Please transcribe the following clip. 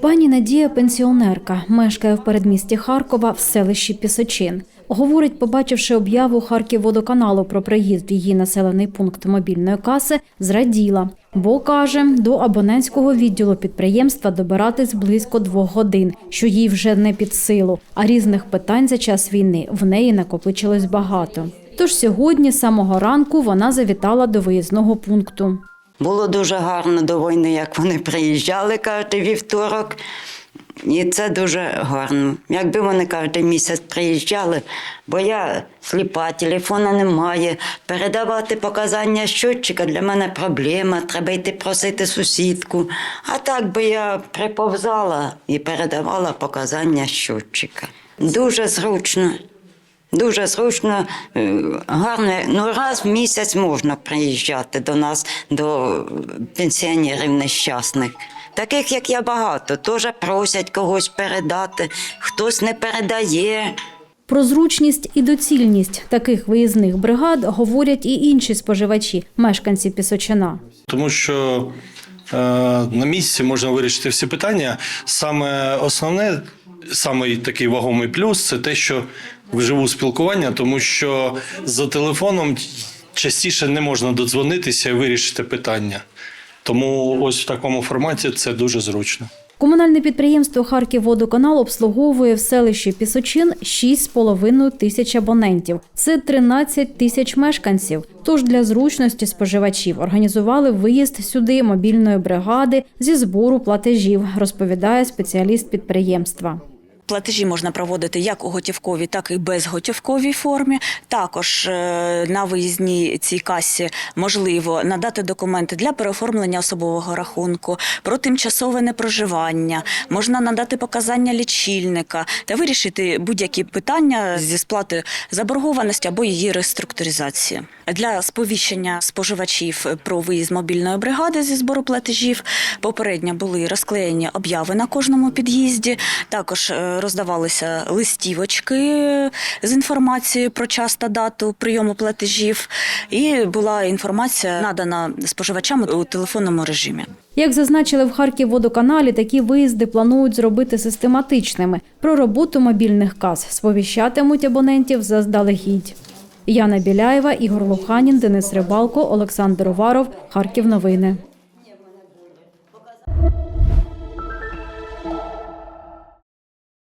Пані Надія пенсіонерка, мешкає в передмісті Харкова в селищі Пісочин. Говорить, побачивши об'яву Харківводоканалу про приїзд в її населений пункт мобільної каси, зраділа. Бо каже, до абонентського відділу підприємства добиратись близько двох годин, що їй вже не під силу. А різних питань за час війни в неї накопичилось багато. Тож сьогодні, з самого ранку, вона завітала до виїзного пункту. Було дуже гарно до війни, як вони приїжджали кожен вівторок. І це дуже гарно. Якби вони кожен місяць приїжджали, бо я сліпа, телефона немає. Передавати показання щотчика для мене проблема. Треба йти просити сусідку. А так би я приповзала і передавала показання щотчика. Дуже зручно. Дуже зручно, е, гарно. Ну, раз в місяць можна приїжджати до нас, до пенсіонерів нещасних. Таких, як я, багато. Теж просять когось передати, хтось не передає. Про зручність і доцільність таких виїзних бригад говорять і інші споживачі, мешканці Пісочина. тому що е, на місці можна вирішити всі питання. Саме основне, саме такий вагомий плюс це те, що вживу спілкування, тому що за телефоном частіше не можна додзвонитися і вирішити питання. Тому ось в такому форматі це дуже зручно. Комунальне підприємство Харківводоканал обслуговує в селищі Пісочин 6,5 тисяч абонентів. Це 13 тисяч мешканців. Тож для зручності споживачів організували виїзд сюди мобільної бригади зі збору платежів, розповідає спеціаліст підприємства. Платежі можна проводити як у готівковій, так і безготівковій формі. Також е, на виїзній цій касі можливо надати документи для переоформлення особового рахунку, про тимчасове непроживання, можна надати показання лічильника та вирішити будь-які питання зі сплати заборгованості або її реструктуризації. Для сповіщення споживачів про виїзд мобільної бригади зі збору платежів попередньо були розклеєні обяви на кожному під'їзді. Також е, роздавалися листівочки з інформацією про час та дату прийому платежів, і була інформація надана споживачам у телефонному режимі. Як зазначили в Харківводоканалі, такі виїзди планують зробити систематичними. Про роботу мобільних каз сповіщатимуть абонентів заздалегідь. Яна Біляєва, Ігор Луханін, Денис Рибалко, Олександр Уваров. Харків новини.